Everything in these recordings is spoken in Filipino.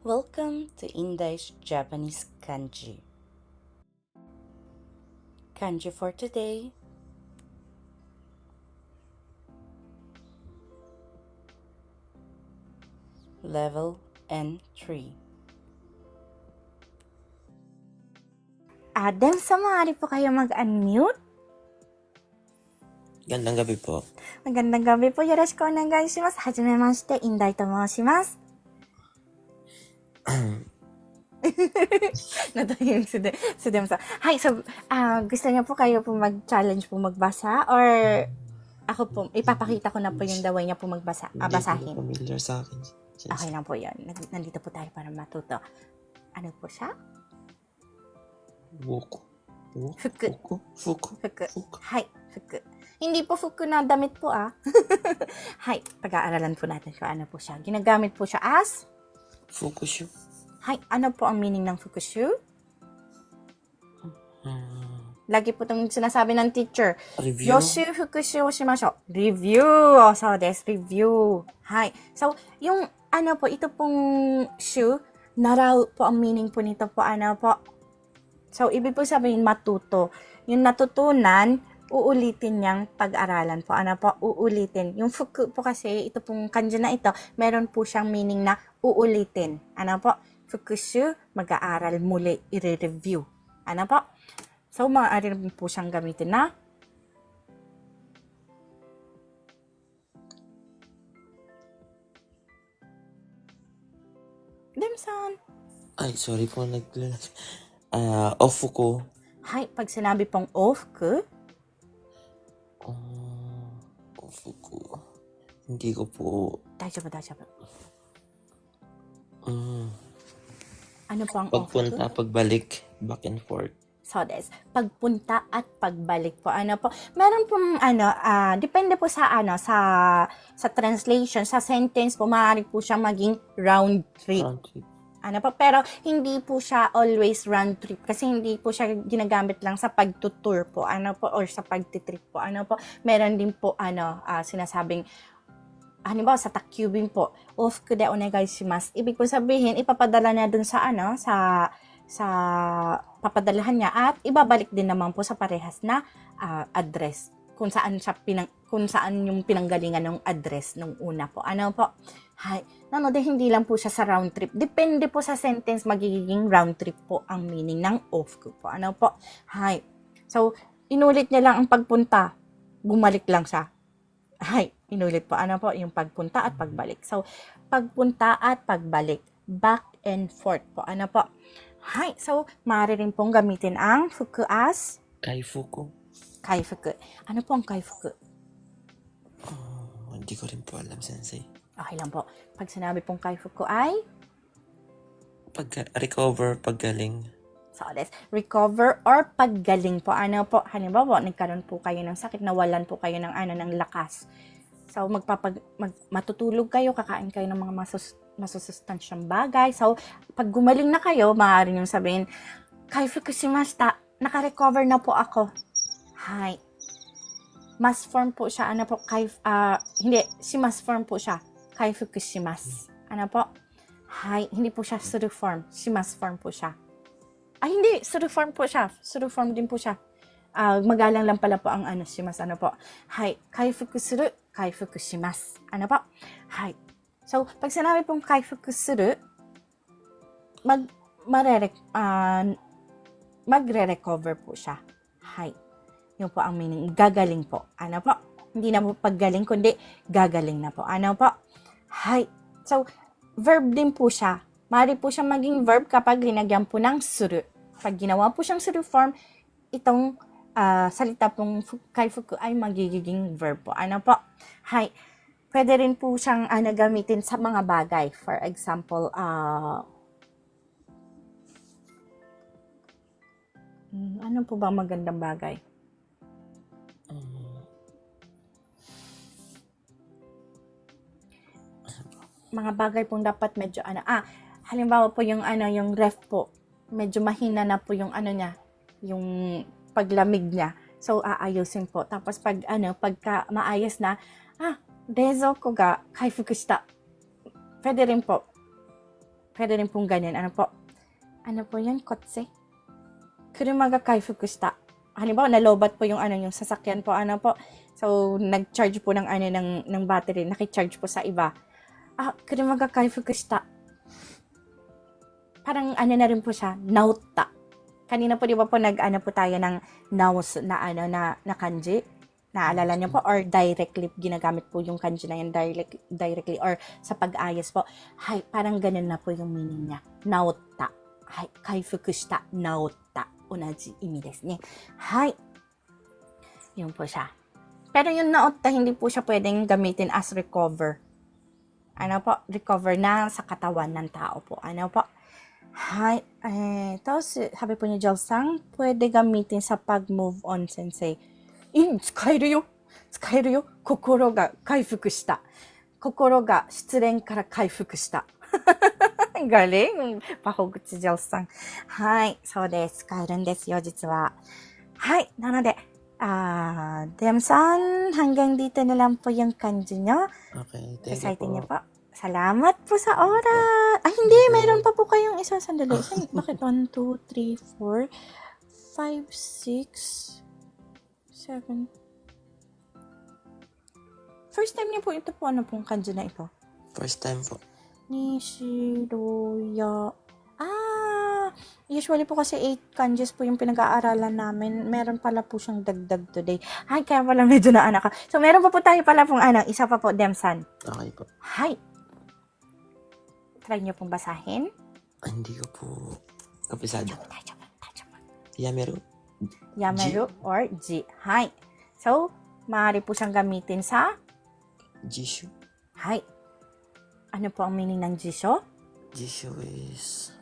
Welcome to Indai's Japanese Kanji. Kanji for today. Level N3. Adam, sa maaari po kayo mag-unmute? Gandang gabi po. Magandang gabi po. Yoroshiku onegaishimasu. Hajimemashite, Inday to moshimasu. Natahimik si, De, si Dem sa. Hi, so, ah, gusto niyo po kayo po mag-challenge po magbasa? Or ako po, ipapakita ko na po yung daway niya po magbasa, ah, Hindi basahin. po familiar sa akin. Okay lang po yun. Nand- Nandito po tayo para matuto. Ano po siya? Woku. Woku. Fuku. Fuku. Fuku. Fuku. Fuku. Hi, fuku. Hindi po fuku na damit po ah. Hi, pag-aaralan po natin kung ano po siya. Ginagamit po siya as Fukushu. Hi, ano po ang meaning ng fukushu? Hmm. Lagi po itong sinasabi ng teacher. Review. Yoshu fukushu o shimashou. Review. O, so, des, review. Hi. So, yung ano po, ito pong shu, naraw po ang meaning po nito po, ano po. So, ibig po sabihin matuto. Yung natutunan, uulitin niyang pag-aralan po. Ano po? Uulitin. Yung fuku po kasi, ito pong kanji na ito, meron po siyang meaning na uulitin. Ano po? Fukushu, mag-aaral muli, i-review. Ano po? So, maaari rin po siyang gamitin na Demsan. Ay, sorry po. Naglalag. Ah, ofuko. Hi, pag sinabi pong ofuku, Oh, ofuku. Hindi ko po. daijoubu, daijoubu. Mm, Ano po ang pagpunta, ofuku? pagbalik, back and forth. So, des, pagpunta at pagbalik po. Ano po? Meron pong, ano, ah, depende po sa, ano, sa, sa translation, sa sentence po, maaari po siya maging round trip. Round trip. Ano po, pero hindi po siya always round trip kasi hindi po siya ginagamit lang sa pagtutour po, ano po, or sa pagtitrip po, ano po. Meron din po, ano, ah, sinasabing, halimbawa sa takyubin po, off ko de onegai shimasu. Ibig po sabihin, ipapadala niya dun sa, ano, sa, sa papadalahan niya at ibabalik din naman po sa parehas na ah, address kung saan siya pinang kung saan yung pinanggalingan ng address nung una po. Ano po? Hay, Nano, de, hindi lang po siya sa round trip. Depende po sa sentence, magiging round trip po ang meaning ng off ko po. Ano po? Hay. So, inulit niya lang ang pagpunta. Bumalik lang siya. Hay, inulit po. Ano po? Yung pagpunta at pagbalik. So, pagpunta at pagbalik. Back and forth po. Ano po? Hay. So, maaari rin pong gamitin ang fuku as Kaifuku. kaifuku. Ano po ang kaifuku? Oh, hindi ko rin po alam, sensei. Okay lang po. Pag sinabi pong kaifuku ay Pag recover, paggaling. So, let's recover or paggaling po. Ano po, halimbawa, nagkaroon po kayo ng sakit, nawalan po kayo ng ano ng lakas. So, magpapag, mag, matutulog kayo, kakain kayo ng mga masus, masusustansyang bagay. So, pag gumaling na kayo, maaari nyo sabihin, Kaifuku shimashita, naka-recover na po ako. Hi. Mas form po siya, ano po, kaif, ah, hindi, shimas form po siya. Kaifuku shimasu. Ano po? Hi, hindi po siya suru form. Shimas form po siya. Ay, hindi. Suru form po siya. Suru form din po siya. Ah, magalang lang pala po ang ano, shimas. Ano po? Hi. Kaifuku suru, kaifuku shimasu. Ano po? Hi. So, pag sinabi pong kaifuku suru, mag, marere, ah, magre-recover po siya. Hi. Yun po ang meaning. Gagaling po. Ano po? Hindi na po paggaling, kundi gagaling na po. Ano po? Hi. So, verb din po siya. Mari po siya maging verb kapag linagyan po ng suru. Pag ginawa po siyang suru form, itong ah, salita pong fu- kaifuku ay magiging verb po. Ano po? Hi. Pwede rin po siyang ah, nagamitin sa mga bagay. For example, hmm, ano po ba magandang bagay? mga bagay pong dapat medyo ano. Ah, halimbawa po yung ano, yung ref po. Medyo mahina na po yung ano niya, yung paglamig niya. So, aayusin po. Tapos pag ano, pagka maayos na, ah, dezo ko ga kaifukushita. Pwede rin po. Pwede rin pong ganyan. Ano po? Ano po yun? Kotse? Kuruma ga kaifukushita. Halimbawa, nalobat po yung ano, yung sasakyan po. Ano po? So, nag-charge po ng ano, ng, ng battery. Nakicharge po sa iba. Ah, kuruma ga kaifuku shita. Parang ano na rin po siya, nauta. Kanina po, di ba po, nag-ano po tayo ng naus na ano, na, na kanji? Naalala niyo po? Or directly, ginagamit po yung kanji na yan direct, directly or sa pag-ayos po. Hay, parang ganun na po yung meaning niya. Naota. Hay, kaifuku shita, naota. Unaji imi desu ne. Hay. Yun po siya. Pero yung naota, hindi po siya pwedeng gamitin as recover Ano po? Recover na sa katawan ng tao po. Ano po? Hay. Eh, tapos, sabi po ni Jel-sang, pwede gamitin sa pag-move on, sensei. In, 使えるよ。使えるよ。心が回復した。心が失恋から回復した。Galing! Pahugot si Jel-san. はい。そうです。使えるんですよ、実は。はい。なので、ah, Dem-san, hanggang dito na lang po yung kanji nyo. Okay, thank you Reciting niyo po. Salamat po sa oras. Ay, hindi. Mayroon pa po kayong isa. Sandali. Saan- Bakit? 1, 2, 3, 4, 5, 6, 7. First time niyo po ito po. Ano pong kanji na ito? First time po. Nishiroya. Ah, usually po kasi 8 kanjis po yung pinag-aaralan namin. Meron pala po siyang dagdag today. Ay, kaya pala medyo na anak ka. So, meron pa po tayo pala pong ano, isa pa po, Demsan. Okay po. Hi! Try niyo pong basahin. Ah, hindi ko po kapisado. Yameru. Yameru or ji. Hi. So, maaari po siyang gamitin sa Jishu. hi. Ano po ang meaning ng jisho? Jishu is...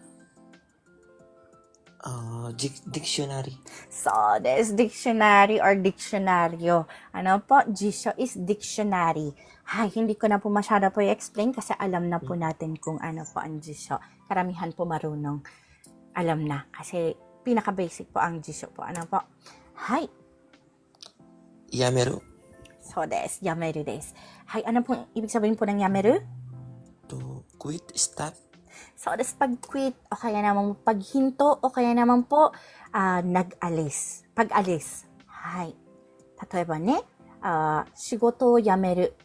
Uh, dic- dictionary. So, there's dictionary or dictionaryo. Ano po? Jisho is dictionary. Hay, hindi ko na po masyado po i-explain kasi alam na po natin kung ano po ang jisho. Karamihan po marunong alam na kasi pinaka-basic po ang jisho po. Ano po? Hay, Yameru. So des, yameru des. Hay, ano po ibig sabihin po ng yameru? To quit, stop. So des, pag-quit, o kaya naman paghinto, o kaya naman po, ah, nag-alis. Pag-alis. Hay. 例えばね、ah, 仕事を辞める。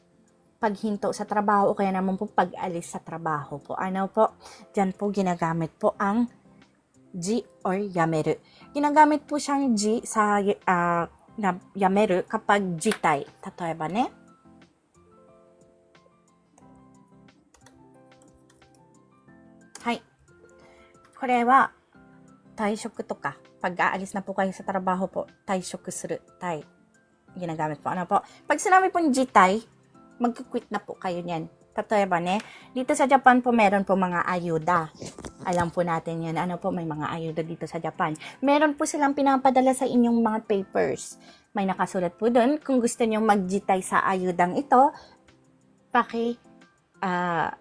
paghinto sa trabaho o kaya naman po pag-alis sa trabaho po. Ano po? Diyan po ginagamit po ang G or Yameru. Ginagamit po siyang G sa uh, Yameru kapag Jitay. Tatoeba ne? Hai. Kore wa taishoku toka. Pag-aalis na po kayo sa trabaho po, taishoku suru. Tai. Ginagamit po. Ano po? Pag sinabi po ng Jitay, mag-quit na po kayo niyan. Tatayba ne, dito sa Japan po meron po mga ayuda. Alam po natin yan. Ano po, may mga ayuda dito sa Japan. Meron po silang pinapadala sa inyong mga papers. May nakasulat po doon. Kung gusto niyo magjitay sa ayudang ito, paki ah,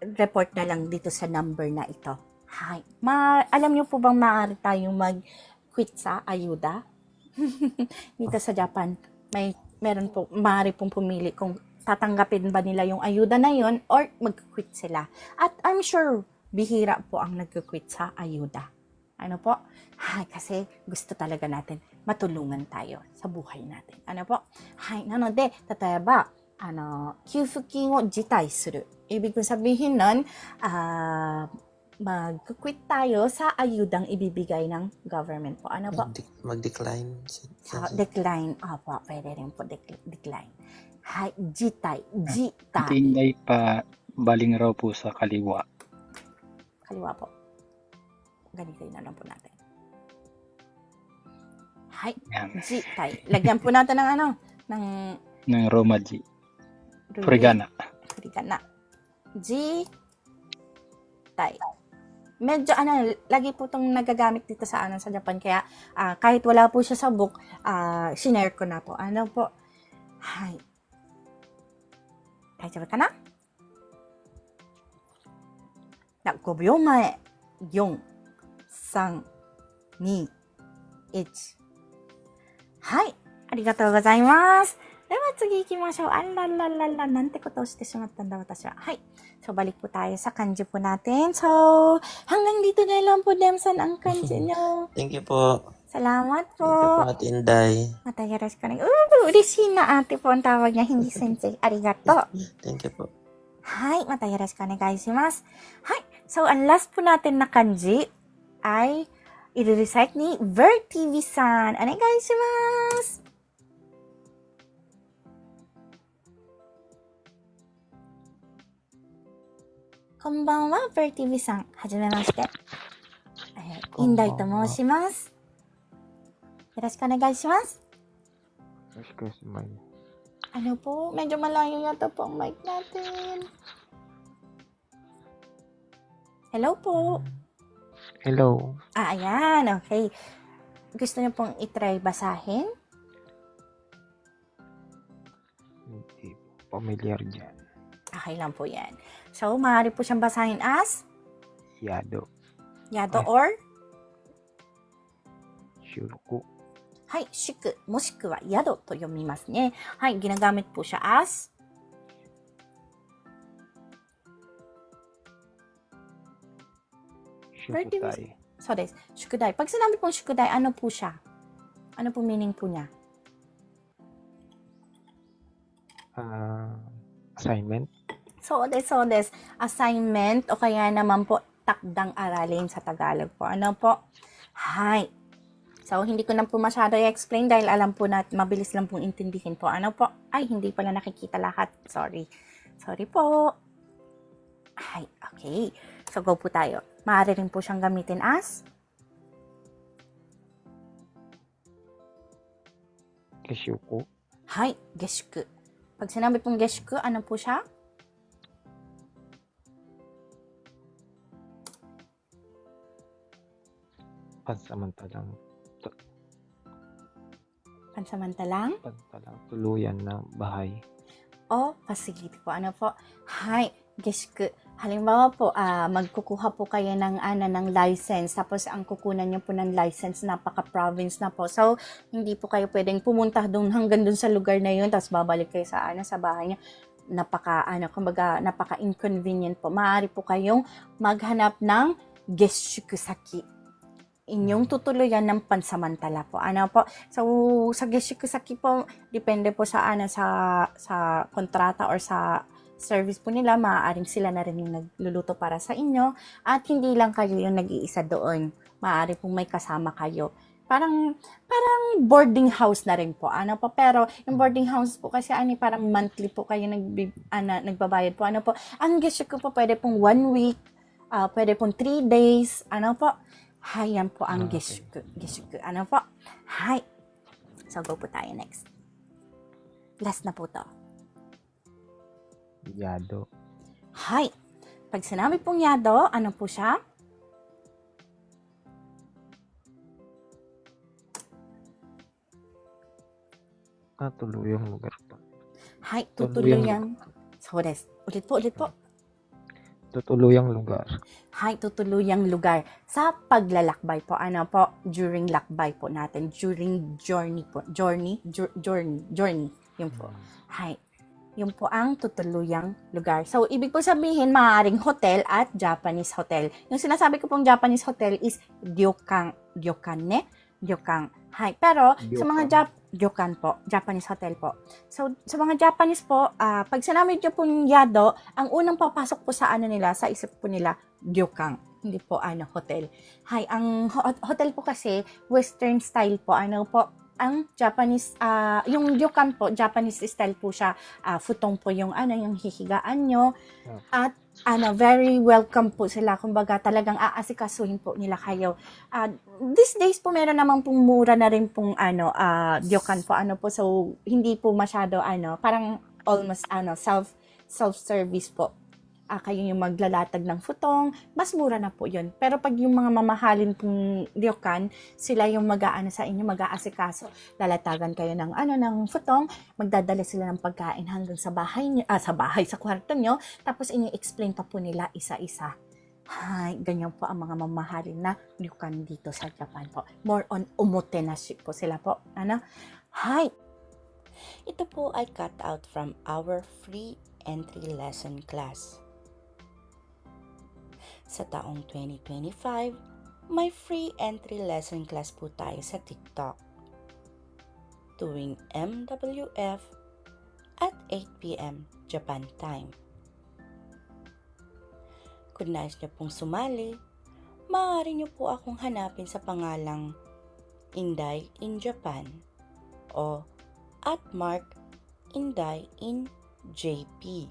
report na lang dito sa number na ito. Hi. Ma alam niyo po bang maaari tayong mag-quit sa ayuda? dito sa Japan, may meron po, maaari pong pumili kung tatanggapin ba nila yung ayuda na yon or mag-quit sila. At I'm sure bihira po ang nag-quit sa ayuda. Ano po? Hay, kasi gusto talaga natin matulungan tayo sa buhay natin. Ano po? Hay, nanode, tatayaba, ano, kyufukin wo jitai suru. Ibig kong sabihin nun, uh, mag-quit tayo sa ayudang ibibigay ng government po. Ano po? Mag-decline. Mag-decline. So, decline. Opo, pwede rin po de- decline. Hay, jitay. Jitay. Hindi pa baling raw po sa kaliwa. Kaliwa po. Ganito na lang po natin. Hay, Yan. jitay. Lagyan po natin ng ano, ng Ng Romaji. ruby. Furigana. Furigana. Jitay. Medyo ano, lagi po itong nagagamit dito sa ano sa Japan. Kaya ah, kahit wala po siya sa book, ah, sinare ko na po. Ano po? Hay. 大丈夫かな ?5 秒前。4、3、2、はい。ありがとうございます。では次行きましょう。あらららら,ら、なんてことしてしまったんだ、私は。はい。そょばりこたえさ、感じぽなてんちう。はんがんりとないんぽでんさん、なんかんじんよ。Salamat Thank you po, po. Ate Inday. Mata yoroshiku onegai- Uh, urishi na ate po ang tawag niya, hindi sensei. Arigato. Thank you po. はい、またよろしくお願いします。はい、so ang last po natin na kanji ay i-recite ni Ver TV san. お願いします。こんばんは、Ver TV さん。はじめまして。えー、インこんば んはダイと申します。よろしくお願いします。 Excuse me. Ano po? Medyo malayo yata po ang mic natin. Hello po. Hello. Ah, ayan. Okay. Gusto niyo pong itry basahin? Hindi po familiar dyan. Okay lang po yan. So, maaari po siyang basahin as Yado. yado Ay. or Shuruku. はい、宿、もしくは宿と読みますね。はい、ginagamit po siya as Shukutai. そうです。宿題。Pag sinabi pong 宿題, ano po siya? Ano po meaning po niya? Ah, assignment. そうです、そうです。Assignment o kaya naman po takdang aralin sa Tagalog po. Ano po? Hi. So, hindi ko na po masyado i-explain dahil alam po na mabilis lang pong intindihin po. Ano po? Ay, hindi pala nakikita lahat. Sorry. Sorry po. Hi. Okay. So, go po tayo. Maaari rin po siyang gamitin as Keshuku. Hi, geshuku. Pag sinabi pong geshuku, ano po siya? Pansamantalang, Pansamantalang pansamantalang tuluyan na bahay. o facility po. Ano po? Hi, geshuku. Halimbawa po, ah, magkukuha po kayo ng, ano, ng license. Tapos, ang kukunan nyo po ng license, napaka-province na po. So, hindi po kayo pwedeng pumunta doon hanggang doon sa lugar na yun. Tapos, babalik kayo sa, ano, sa bahay nyo. Napaka, ano, kumbaga, napaka-inconvenient po. Maaari po kayong maghanap ng geshuku saki. Inyong tutuluyan ng pansamantala po. Ano po? So, sa geshuku saki po, depende po sa ano sa sa kontrata or sa service po nila, maaaring sila na rin yung nagluluto para sa inyo at hindi lang kayo yung nag-iisa doon. Maaari pong may kasama kayo. Parang parang boarding house na rin po. Ano po? Pero yung boarding house po kasi ano, parang monthly po kayo nag, ano, nagbabayad po. Ano po? Ang geshuku po pwede pong one week, ah, pwede pong three days. Ano po? Hay, yan po ang Ah, okay. geshuku. Geshuku. Ano po? Hay. So, go po tayo next. Last na po to. Yado. Hay. Pag sinabi pong yado, ano po siya? Ah, tuluyang lugar pa. Hay, tutuluyang. Tuluyang So, des. Ulit po, ulit po. Tutuluyang lugar. Hay, tutuluyang lugar sa paglalakbay po. Ano po? During lakbay po natin. During journey po. Journey? Jour- journey. Journey. Yun po. Hay. Yun po ang tutuluyang lugar. So, ibig po sabihin, maaaring hotel at Japanese hotel. Yung sinasabi ko pong Japanese hotel is ryokan. Ryokan ne? Ryokan. Hay. Pero, sa mga Ryokan. Jap ryokan po. Japanese hotel po. So, sa mga Japanese po, ah, pag sinabi nyo pong yado, ang unang papasok po sa ano nila, sa isip po nila, ryokan. Hindi po ano, hotel. Hay, ang ho- hotel po kasi, western style po. Ano po, ang Japanese, ah, yung ryokan po, Japanese style po siya. Ah, futong po yung ano, yung hihigaan nyo. At ano, very welcome po sila. Kumbaga, talagang aasikasuhin po nila kayo. Ah, these days po, meron naman pong mura na rin pong ano, ah, ryokan po. Ano po, so, hindi po masyado, ano, parang almost, ano, self, self-service po. Ah, kayo yung maglalatag ng futong, mas mura na po yun. Pero pag yung mga mamahalin pong ryokan, sila yung mag-aano sa inyo, mag-aasikaso. Lalatagan kayo ng ano ng futong, magdadala sila ng pagkain hanggang sa bahay niyo, ah, sa bahay, sa kwarto nyo, tapos ini-explain pa po nila isa-isa. Hay, ganyan po ang mga mamahalin na ryokan dito sa Japan po. More on omotenashi po sila po. Ano? Hay. Ito po ay cut out from our free entry lesson class. Sa taong 2025, may free entry lesson class po tayo sa TikTok. Tuwing MWF at 8pm Japan time. Kung nais niyo pong sumali, maaari niyo po akong hanapin sa pangalang Inday in Japan o at Mark Inday in JP.